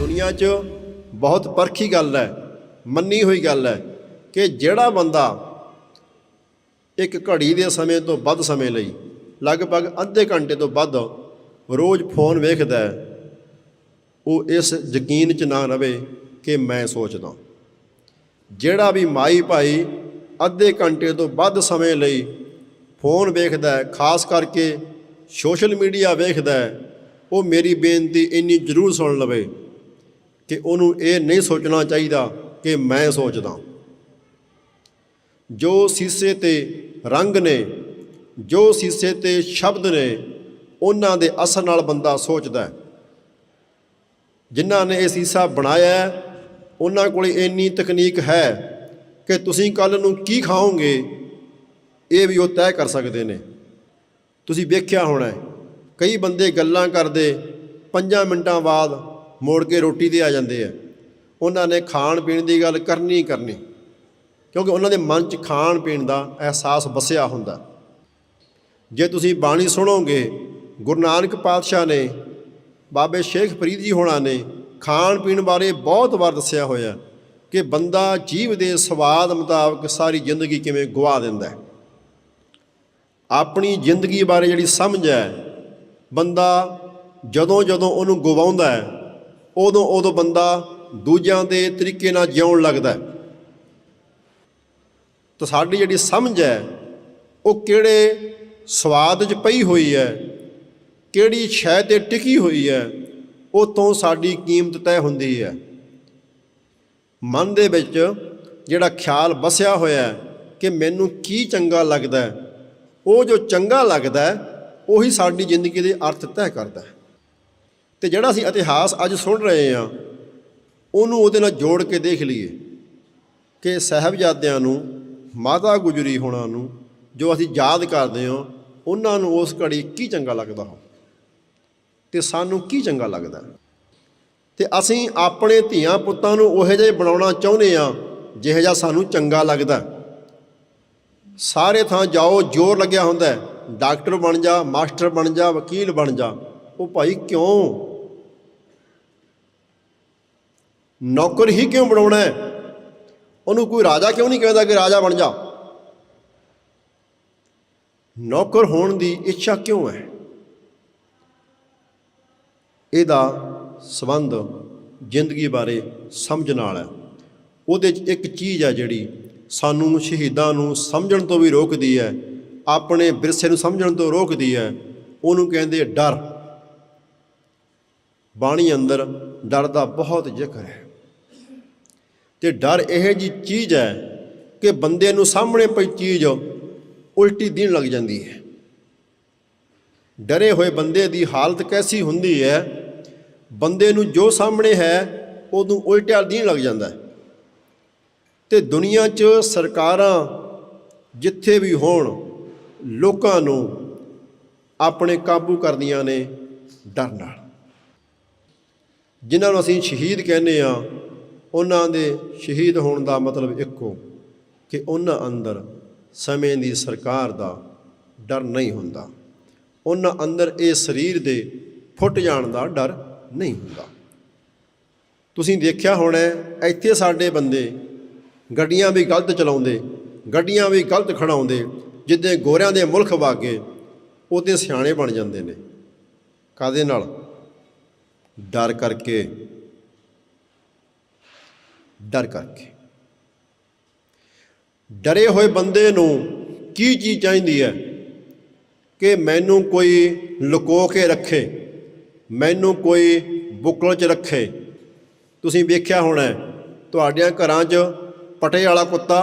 ਦੁਨੀਆ 'ਚ ਬਹੁਤ ਪਰਖੀ ਗੱਲ ਹੈ, ਮੰਨੀ ਹੋਈ ਗੱਲ ਹੈ ਕਿ ਜਿਹੜਾ ਬੰਦਾ ਇੱਕ ਘੜੀ ਦੇ ਸਮੇਂ ਤੋਂ ਵੱਧ ਸਮੇਂ ਲਈ ਲਗਭਗ ਅੱਧੇ ਘੰਟੇ ਤੋਂ ਵੱਧ ਰੋਜ਼ ਫੋਨ ਵੇਖਦਾ ਹੈ, ਉਹ ਇਸ ਯਕੀਨ 'ਚ ਨਾ ਰਵੇ ਕਿ ਮੈਂ ਸੋਚਦਾ ਜਿਹੜਾ ਵੀ ਮਾਈ ਭਾਈ ਅੱਧੇ ਘੰਟੇ ਤੋਂ ਵੱਧ ਸਮੇਂ ਲਈ ਫੋਨ ਵੇਖਦਾ ਹੈ, ਖਾਸ ਕਰਕੇ ਸੋਸ਼ਲ ਮੀਡੀਆ ਵੇਖਦਾ ਹੈ, ਉਹ ਮੇਰੀ ਬੇਨਤੀ ਇੰਨੀ ਜ਼ਰੂਰ ਸੁਣ ਲਵੇ ਕਿ ਉਹਨੂੰ ਇਹ ਨਹੀਂ ਸੋਚਣਾ ਚਾਹੀਦਾ ਕਿ ਮੈਂ ਸੋਚਦਾ। ਜੋ ਸੀਸੇ ਤੇ ਰੰਗ ਨੇ, ਜੋ ਸੀਸੇ ਤੇ ਸ਼ਬਦ ਨੇ, ਉਹਨਾਂ ਦੇ ਅਸਰ ਨਾਲ ਬੰਦਾ ਸੋਚਦਾ ਹੈ। ਜਿਨ੍ਹਾਂ ਨੇ ਇਹ ਸੀਸਾ ਬਣਾਇਆ ਉਹਨਾਂ ਕੋਲ ਇੰਨੀ ਤਕਨੀਕ ਹੈ ਕਿ ਤੁਸੀਂ ਕੱਲ ਨੂੰ ਕੀ ਖਾਓਗੇ, ਇਹ ਵੀ ਉਹ ਤੈਅ ਕਰ ਸਕਦੇ ਨੇ। ਤੁਸੀਂ ਵੇਖਿਆ ਹੋਣਾ ਕਈ ਬੰਦੇ ਗੱਲਾਂ ਕਰਦੇ 5 ਮਿੰਟਾਂ ਬਾਅਦ ਮੋੜ ਕੇ ਰੋਟੀ ਤੇ ਆ ਜਾਂਦੇ ਆ। ਉਹਨਾਂ ਨੇ ਖਾਣ ਪੀਣ ਦੀ ਗੱਲ ਕਰਨੀ ਕਰਨੀ। ਕਿਉਂਕਿ ਉਹਨਾਂ ਦੇ ਮਨ 'ਚ ਖਾਣ ਪੀਣ ਦਾ ਅਹਿਸਾਸ ਵਸਿਆ ਹੁੰਦਾ। ਜੇ ਤੁਸੀਂ ਬਾਣੀ ਸੁਣੋਗੇ, ਗੁਰੂ ਨਾਨਕ ਪਾਤਸ਼ਾਹ ਨੇ, ਬਾਬੇ ਸ਼ੇਖ ਫਰੀਦ ਜੀ ਹੋਣਾ ਨੇ ਖਾਣ ਪੀਣ ਬਾਰੇ ਬਹੁਤ ਵਾਰ ਦੱਸਿਆ ਹੋਇਆ ਕਿ ਬੰਦਾ ਜੀਵ ਦੇ ਸਵਾਦ ਮੁਤਾਬਕ ਸਾਰੀ ਜ਼ਿੰਦਗੀ ਕਿਵੇਂ ਗਵਾ ਦਿੰਦਾ ਹੈ। ਆਪਣੀ ਜ਼ਿੰਦਗੀ ਬਾਰੇ ਜਿਹੜੀ ਸਮਝ ਹੈ, ਬੰਦਾ ਜਦੋਂ ਜਦੋਂ ਉਹਨੂੰ ਗਵਾਉਂਦਾ ਹੈ ਉਦੋਂ ਉਦੋਂ ਬੰਦਾ ਦੂਜਿਆਂ ਦੇ ਤਰੀਕੇ ਨਾਲ ਜਿਉਣ ਲੱਗਦਾ ਹੈ। ਤਾਂ ਸਾਡੀ ਜਿਹੜੀ ਸਮਝ ਹੈ, ਉਹ ਕਿਹੜੇ ਸਵਾਦ 'ਚ ਪਈ ਹੋਈ ਹੈ, ਕਿਹੜੀ ਸ਼ੈ ਤੇ ਟਿਕੀ ਹੋਈ ਹੈ, ਉਹ ਤੋਂ ਸਾਡੀ ਕੀਮਤ ਤੈਅ ਹੁੰਦੀ ਹੈ। ਮਨ ਦੇ ਵਿੱਚ ਜਿਹੜਾ ਖਿਆਲ ਵਸਿਆ ਹੋਇਆ ਹੈ ਕਿ ਮੈਨੂੰ ਕੀ ਚੰਗਾ ਲੱਗਦਾ ਹੈ, ਉਹ ਜੋ ਚੰਗਾ ਲੱਗਦਾ ਹੈ, ਉਹੀ ਸਾਡੀ ਜ਼ਿੰਦਗੀ ਦੇ ਅਰਥ ਤੈਅ ਕਰਦਾ ਹੈ। ਤੇ ਜਿਹੜਾ ਅਸੀਂ ਇਤਿਹਾਸ ਅੱਜ ਸੁਣ ਰਹੇ ਹਾਂ, ਉਹਨੂੰ ਉਹਦੇ ਨਾਲ ਜੋੜ ਕੇ ਦੇਖ ਲਈਏ ਕਿ ਸਾਹਿਬਜ਼ਾਦਿਆਂ ਨੂੰ, ਮਾਤਾ ਗੁਜਰੀ ਹੋਣਾ ਨੂੰ ਜੋ ਅਸੀਂ ਯਾਦ ਕਰਦੇ ਹਾਂ, ਉਹਨਾਂ ਨੂੰ ਉਸ ਘੜੀ ਕੀ ਚੰਗਾ ਲੱਗਦਾ ਹੋ? ਤੇ ਸਾਨੂੰ ਕੀ ਚੰਗਾ ਲੱਗਦਾ ਤੇ ਅਸੀਂ ਆਪਣੇ ਧੀਆਂ ਪੁੱਤਾਂ ਨੂੰ ਉਹੋ ਜਿਹੇ ਬਣਾਉਣਾ ਚਾਹੁੰਦੇ ਆ ਜਿਹੋ ਜਿਹਾ ਸਾਨੂੰ ਚੰਗਾ ਲੱਗਦਾ ਸਾਰੇ ਥਾਂ ਜਾਓ, ਜ਼ੋਰ ਲੱਗਿਆ ਹੁੰਦਾ ਡਾਕਟਰ ਬਣ ਜਾ, ਮਾਸਟਰ ਬਣ ਜਾ, ਵਕੀਲ ਬਣ ਜਾ। ਉਹ ਭਾਈ ਕਿਉਂ? ਨੌਕਰ ਹੀ ਕਿਉਂ ਬਣਾਉਣਾ ਹੈ? ਉਹਨੂੰ ਕੋਈ ਰਾਜਾ ਕਿਉਂ ਨਹੀਂ ਕਹਿੰਦਾ ਕਿ ਰਾਜਾ ਬਣ ਜਾ? ਨੌਕਰ ਹੋਣ ਦੀ ਇੱਛਾ ਕਿਉਂ ਹੈ? ਇਹਦਾ ਸਬੰਧ ਜ਼ਿੰਦਗੀ ਬਾਰੇ ਸਮਝਣ ਨਾਲ ਹੈ। ਉਹਦੇ 'ਚ ਇੱਕ ਚੀਜ਼ ਹੈ ਜਿਹੜੀ ਸਾਨੂੰ ਸ਼ਹੀਦਾਂ ਨੂੰ ਸਮਝਣ ਤੋਂ ਵੀ ਰੋਕਦੀ ਹੈ, ਆਪਣੇ ਵਿਰਸੇ ਨੂੰ ਸਮਝਣ ਤੋਂ ਰੋਕਦੀ ਹੈ। ਉਹਨੂੰ ਕਹਿੰਦੇ ਡਰ। ਬਾਣੀ ਅੰਦਰ ਡਰ ਦਾ ਬਹੁਤ ਜ਼ਿਕਰ ਹੈ। ਤੇ ਡਰ ਇਹ ਜੀ ਚੀਜ਼ ਹੈ ਕਿ ਬੰਦੇ ਨੂੰ ਸਾਹਮਣੇ ਪਈ ਚੀਜ਼ ਉਲਟੀ ਦੇਣ ਲੱਗ ਜਾਂਦੀ ਹੈ। ਡਰੇ ਹੋਏ ਬੰਦੇ ਦੀ ਹਾਲਤ ਕੈਸੀ ਹੁੰਦੀ ਹੈ? ਬੰਦੇ ਨੂੰ ਜੋ ਸਾਹਮਣੇ ਹੈ, ਉਹਨੂੰ ਉਲਟਿਆ ਦੇਣ ਲੱਗ ਜਾਂਦਾ ਹੈ। ਤੇ ਦੁਨੀਆ 'ਚ ਸਰਕਾਰਾਂ ਜਿੱਥੇ ਵੀ ਹੋਣ, ਲੋਕਾਂ ਨੂੰ ਆਪਣੇ ਕਾਬੂ ਕਰਦੀਆਂ ਨੇ ਡਰ ਨਾਲ। ਜਿਨ੍ਹਾਂ ਨੂੰ ਅਸੀਂ ਸ਼ਹੀਦ ਕਹਿੰਦੇ ਆ ਉਹਨਾਂ ਦੇ ਸ਼ਹੀਦ ਹੋਣ ਦਾ ਮਤਲਬ ਇੱਕੋ, ਕਿ ਉਹਨਾਂ ਅੰਦਰ ਸਮੇਂ ਦੀ ਸਰਕਾਰ ਦਾ ਡਰ ਨਹੀਂ ਹੁੰਦਾ। ਉਹਨਾਂ ਅੰਦਰ ਇਹ ਸਰੀਰ ਦੇ ਫੁੱਟ ਜਾਣ ਦਾ ਡਰ ਨਹੀਂ ਹੁੰਦਾ। ਤੁਸੀਂ ਦੇਖਿਆ ਹੋਣਾ, ਇੱਥੇ ਸਾਡੇ ਬੰਦੇ ਗੱਡੀਆਂ ਵੀ ਗਲਤ ਚਲਾਉਂਦੇ, ਗੱਡੀਆਂ ਵੀ ਗਲਤ ਖੜਾਉਂਦੇ, ਜਿੱਦਾਂ ਗੋਰਿਆਂ ਦੇ ਮੁਲਕ ਵਾਗੇ ਉਹਦੇ ਸਿਆਣੇ ਬਣ ਜਾਂਦੇ ਨੇ। ਕਾਦੇ ਨਾਲ? ਡਰ ਕਰਕੇ ਡਰ ਕਰਕੇ। ਡਰੇ ਹੋਏ ਬੰਦੇ ਨੂੰ ਕੀ ਚੀਜ਼ ਚਾਹੀਦੀ ਹੈ? ਕਿ ਮੈਨੂੰ ਕੋਈ ਲੁਕੋ ਕੇ ਰੱਖੇ, ਮੈਨੂੰ ਕੋਈ ਬੁੱਕਲ 'ਚ ਰੱਖੇ। ਤੁਸੀਂ ਵੇਖਿਆ ਹੋਣਾ ਤੁਹਾਡਿਆਂ ਘਰਾਂ 'ਚ ਪਟੇ ਵਾਲਾ ਕੁੱਤਾ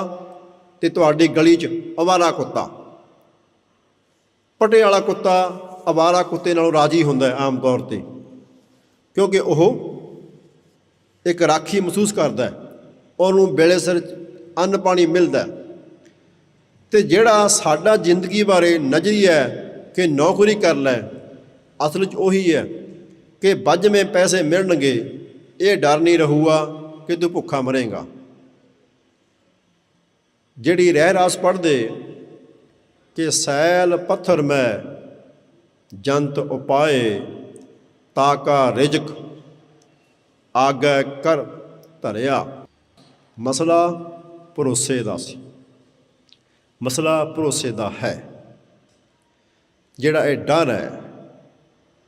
ਤੇ ਤੁਹਾਡੀ ਗਲੀ 'ਚ ਅਵਾਰਾ ਕੁੱਤਾ। ਪਟੇ ਵਾਲਾ ਕੁੱਤਾ ਅਵਾਰਾ ਕੁੱਤੇ ਨਾਲੋਂ ਰਾਜੀ ਹੁੰਦਾ ਹੈ ਆਮ ਤੌਰ ਤੇ, ਕਿਉਂਕਿ ਉਹ ਇੱਕ ਰਾਖੀ ਮਹਿਸੂਸ ਕਰਦਾ ਹੈ। ਉਹਨੂੰ ਵੇਲੇ ਸਿਰ ਅੰਨ ਪਾਣੀ ਮਿਲਦਾ ਹੈ। ਤੇ ਜਿਹੜਾ ਸਾਡਾ ਜ਼ਿੰਦਗੀ ਬਾਰੇ ਨਜ਼ਰੀਆ ਹੈ ਕਿ ਨੌਕਰੀ ਕਰ ਲੈ, ਅਸਲ 'ਚ ਉਹੀ ਹੈ ਕਿ ਬੱਜਵੇਂ ਪੈਸੇ ਮਿਲਣਗੇ, ਇਹ ਡਰ ਨਹੀਂ ਰਹੂਗਾ ਕਿ ਤੂੰ ਭੁੱਖਾ ਮਰੇਗਾ। ਜਿਹੜੀ ਰਹਿ ਰਾਸ ਪੜਦੇ ਕਿ ਸੈਲ ਪੱਥਰ ਮੈਂ ਜੰਤ ਉਪਾਏ ਤਾਕਾ ਰਿਜਕ ਆਗੈ ਕਰ ਧਰਿਆ। ਮਸਲਾ ਭਰੋਸੇ ਦਾ ਸੀ। ਮਸਲਾ ਭਰੋਸੇ ਦਾ ਹੈ। ਜਿਹੜਾ ਇਹ ਡਰ ਹੈ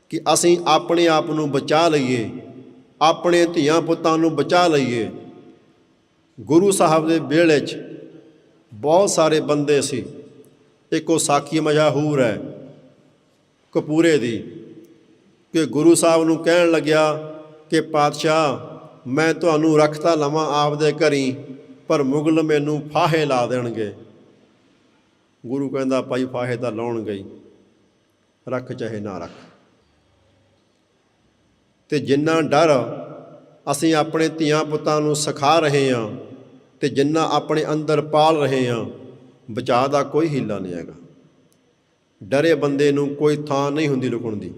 ਕਿ ਅਸੀਂ ਆਪਣੇ ਆਪ ਨੂੰ ਬਚਾ ਲਈਏ, ਆਪਣੇ ਧੀਆਂ ਪੁੱਤਾਂ ਨੂੰ ਬਚਾ ਲਈਏ, ਗੁਰੂ ਸਾਹਿਬ ਦੇ ਵੇਲੇ 'ਚ ਬਹੁਤ ਸਾਰੇ ਬੰਦੇ ਸੀ। ਇੱਕ ਉਹ ਸਾਖੀ ਮਸ਼ਹੂਰ ਹੈ ਕਪੂਰੇ ਦੀ ਕਿ ਗੁਰੂ ਸਾਹਿਬ ਨੂੰ ਕਹਿਣ ਲੱਗਿਆ ਕਿ ਪਾਤਸ਼ਾਹ ਮੈਂ ਤੁਹਾਨੂੰ ਰੱਖਤਾ ਲਵਾਂ ਆਪਦੇ ਘਰੀ, ਪਰ ਮੁਗਲ ਮੈਨੂੰ ਫਾਹੇ ਲਾ ਦੇਣਗੇ। ਗੁਰੂ ਕਹਿੰਦਾ, ਭਾਈ, ਫਾਹੇ ਤਾਂ ਲਾਉਣ ਗਈ ਰੱਖ ਚਾਹੇ ਨਾ ਰੱਖ। ਤੇ ਜਿੰਨਾ ਡਰ ਅਸੀਂ ਆਪਣੇ ਧੀਆਂ ਪੁੱਤਾਂ ਨੂੰ ਸਿਖਾ ਰਹੇ ਹਾਂ ਤੇ ਜਿੰਨਾ ਆਪਣੇ ਅੰਦਰ ਪਾਲ ਰਹੇ ਹਾਂ, ਬਚਾਅ ਦਾ ਕੋਈ ਹੀਲਾ ਨਹੀਂ ਹੈਗਾ। ਡਰੇ ਬੰਦੇ ਨੂੰ ਕੋਈ ਥਾਂ ਨਹੀਂ ਹੁੰਦੀ ਲੁਕਣ ਦੀ।